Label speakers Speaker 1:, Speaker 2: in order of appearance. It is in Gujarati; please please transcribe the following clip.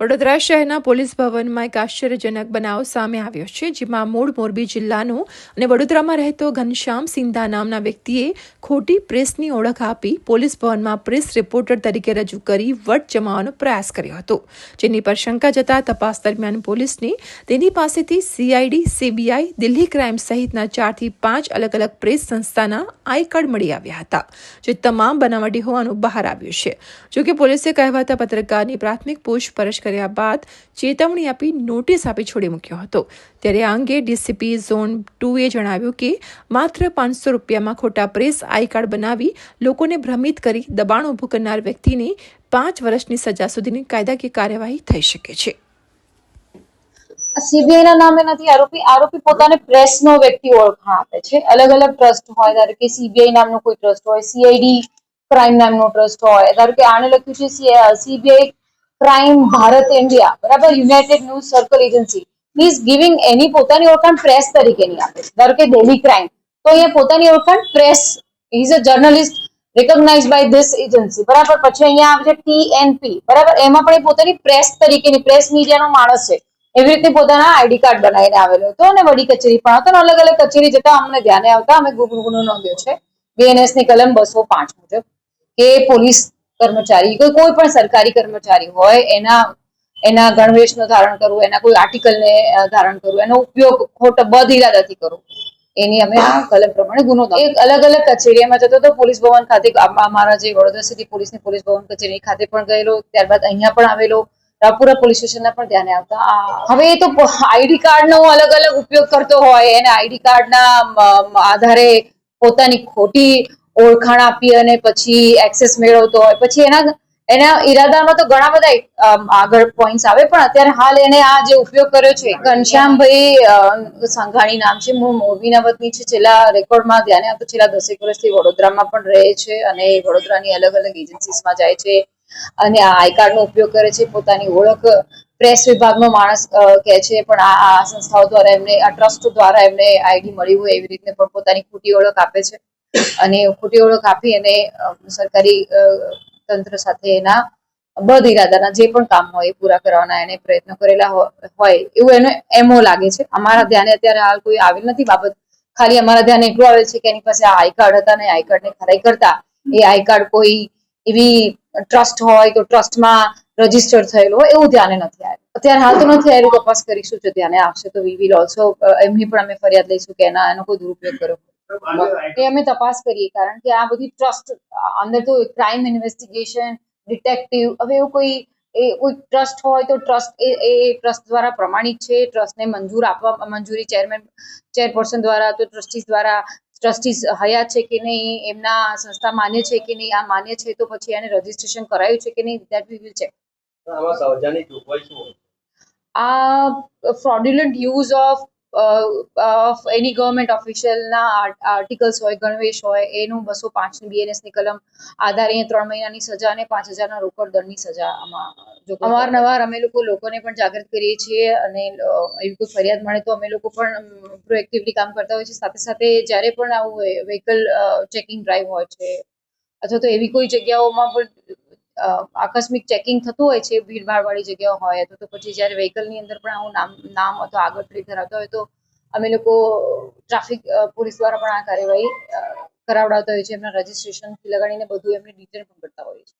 Speaker 1: વડોદરા શહેરના પોલીસ ભવનમાં એક આશ્ચર્યજનક બનાવ સામે આવ્યો છે, જેમાં મૂળ મોરબી જિલ્લાનો અને વડોદરામાં રહેતો ઘનશ્યામ સિંધા નામના વ્યક્તિએ ખોટી પ્રેસની ઓળખ આપી પોલીસ ભવનમાં પ્રેસ રિપોર્ટર તરીકે રજૂ કરી વટ જમાવવાનો પ્રયાસ કર્યો હતો. જેની પર શંકા જતા તપાસ દરમિયાન પોલીસને તેની પાસેથી સીઆઈડી સીબીઆઈ દિલ્હી ક્રાઇમ સહિતના ચારથી પાંચ અલગ અલગ પ્રેસ સંસ્થાના આઈ કાર્ડ મળી આવ્યા હતા, જે તમામ બનાવટી હોવાનું બહાર આવ્યું છે. જોકે પોલીસે કહેવાતા પત્રકારની પ્રાથમિક પૂછપરછ કર્યા બાદ ચેતવણી આપી નોટિસ આપી છોડી મૂક્યો હતો. ત્યારે આ અંગે ડીસીપી ઝોન ટુએ જણાવ્યું કે માત્ર પાંચસો રૂપિયામાં ખોટા પ્રેસ આઈ કાર્ડ બનાવી લોકોને ભ્રમિત કરી દબાણ ઊભું કરનાર વ્યક્તિને પાંચ વર્ષની સજા સુધીની કાયદાકીય કાર્યવાહી થઈ શકે છે.
Speaker 2: સીબીઆઈ ના નામે નથી આરોપી આરોપી પોતાને પ્રેસ નો વ્યક્તિ ઓળખાણ આપે છે. અલગ અલગ ટ્રસ્ટ હોય, ધારો કે સીબીઆઈ નામનો કોઈ ટ્રસ્ટ હોય સીઆઈડી ક્રાઇમ નામનો ટ્રસ્ટ હોય, ધારો કે આને લખ્યું છે સીબીઆઈ ક્રાઇમ ભારત ઇન્ડિયા બરાબર? United news circle agency is giving any પોતાની ઓળખાણ પ્રેસ તરીકેની આપે છે. ધારો કે ડેલી ક્રાઇમ તો અહીંયા પોતાની ઓળખાણ press is a journalist recognise by this agency બરાબર? પછી અહીંયા આવે છે ટીએનપી બરાબર? એમાં પણ એ પોતાની પ્રેસ તરીકેની પ્રેસ મીડિયાનો માણસ છે. એવી રીતે પોતાના આઈડી કાર્ડ બનાવીને આવેલો હતો અને વડી કચેરી પણ હતો અને અલગ અલગ કચેરી જતા અમને ધ્યાને આવતા. અમે ગુનો ગુનો નોંધ્યો છે. બીએનએસની કલમ બસો પાંચ મુજબ. કે પોલીસ કર્મચારી કોઈ કોઈ પણ સરકારી કર્મચારી હોય એના એના ગણવેશનો ધારણ કરવું એના કોઈ આર્ટિકલને ધારણ કરવું એનો ઉપયોગ ખોટ બદ ઇરાદાથી કરવો એની અમે કલમ પ્રમાણે ગુનો. એક અલગ અલગ કચેરીમાં જતો તો પોલીસ ભવન ખાતે અમારા જે વડોદરા સિટી પોલીસની પોલીસ ભવન કચેરી ખાતે પણ ગયેલો ત્યારબાદ અહીંયા પણ આવેલો રાપુરા પોલીસ સ્ટેશનના પણ ધ્યાને આવતા હવે એ તો આઈડી કાર્ડનો અલગ અલગ ઉપયોગ કરતો હોય એને આઈડી કાર્ડના આધારે પોતાની ખોટી ઓળખાણ આપી અને પછી એક્સેસ મેળવતો હોય. પછી એના એના ઈરાદામાં તો ઘણા બધા આગળ પોઈન્ટ્સ આવે, પણ અત્યારે હાલ એને આ જે ઉપયોગ કર્યો છે, ઘનશ્યામભાઈ સંઘાણી નામ છે હું મોરબીના વતની છે, છેલ્લા રેકોર્ડમાં ધ્યાને આવતો છેલ્લા દસેક વર્ષથી વડોદરામાં પણ રહે છે અને વડોદરાની અલગ અલગ એજન્સીસમાં જાય છે અને આ આઈ કાર્ડનો ઉપયોગ કરે છે, પોતાની ઓળખ પ્રેસ વિભાગનો માણસ કહે છે, પણ આ આ સંસ્થાઓ દ્વારા એમને, આ ટ્રસ્ટ દ્વારા એમને આઈડી મળી હોય એવી રીતે પણ પોતાની ખોટી ઓળખ આપે છે. અને ખોટી ઓળખ આપી અને સરકારી તંત્ર સાથે એના બધ ઇરાદાના જે પણ કામ હોય એ પૂરા કરવાના એને પ્રયત્નો કરેલા હોય એવું એનો, એમો લાગે છે. અમારા ધ્યાને અત્યારે હાલ કોઈ આવેલ નથી બાબત. ખાલી અમારા ધ્યાને એટલું આવેલ છે કે એની પાસે આ આઈ કાર્ડ હતા ને આઈ કાર્ડને ખરાઈ કરતા. એ આઈ કાર્ડ કોઈ એવી ટ્રસ્ટ હોય તો ટ્રસ્ટમાં રજિસ્ટર થયેલું હોય એવું ધ્યાને નથી આવ્યું. અત્યારે હાલ તો નથી આવ્યું તપાસ કરીશું જો ધ્યાને આવશે તો વી વિલ ઓલ્સો એમની પણ અમે ફરિયાદ લઈશું કે એના, એનો કોઈ દુરુપયોગ કર્યો એ અમે તપાસ કરીએ કારણ કે આ બધી ટ્રસ્ટ અંદર તો ક્રાઇમ ઇન્વેસ્ટિગેશન ડિટેક્ટિવ હવે એવું કોઈ એ કોઈ ટ્રસ્ટ હોય તો ટ્રસ્ટ એ એ ટ્રસ્ટ દ્વારા પ્રમાણિત છે ટ્રસ્ટને મંજૂર આપવા મંજૂરી ચેરમેન ચેરપર્સન દ્વારા તો ટ્રસ્ટીસ દ્વારા ટ્રસ્ટીસ હયાત છે કે નહીં એમના સંસ્થા માન્ય છે કે નહીં આ માન્ય છે તો પછી એને રજીસ્ટ્રેશન કરાયું છે કે નહીં દેટ વી વિલ ચેક
Speaker 3: આમાં સાવધાની જોગવાઈ શું
Speaker 2: આ fraudulent use of of any government ઓફિશિયલના articles હોય ગણવેશ હોય એનું બસો પાંચની બીએનએસની કલમ આધારે ત્રણ મહિનાની સજા અને પાંચ હજારના રોકડ દંડની સજા આમાં જો અવારનવાર અમે લોકો લોકોને પણ જાગૃત કરીએ છીએ અને એવી કોઈ ફરિયાદ મળે તો અમે લોકો પણ પ્રોએક્ટિવલી કામ કરતા હોઈએ છીએ. સાથે સાથે જ્યારે પણ આવું વ્હીકલ ચેકિંગ ડ્રાઈવ હોય છે અથવા તો એવી કોઈ જગ્યાઓમાં પણ આકસ્મિક ચેકિંગ થતું હોય છે, ભીડભાડવાળી જગ્યાઓ હોય તો તો પછી જ્યારે વ્હીકલની અંદર પણ આવું નામ નામ અથવા આગળ ટ્રી ધરાવતા હોય, તો અમે લોકો ટ્રાફિક પોલીસ દ્વારા પણ આ કાર્યવાહી કરાવડાવતા હોય છે એમના રજીસ્ટ્રેશનથી લગાડીને બધું એમને ડિટેલ પણ કરતા હોઈએ છીએ.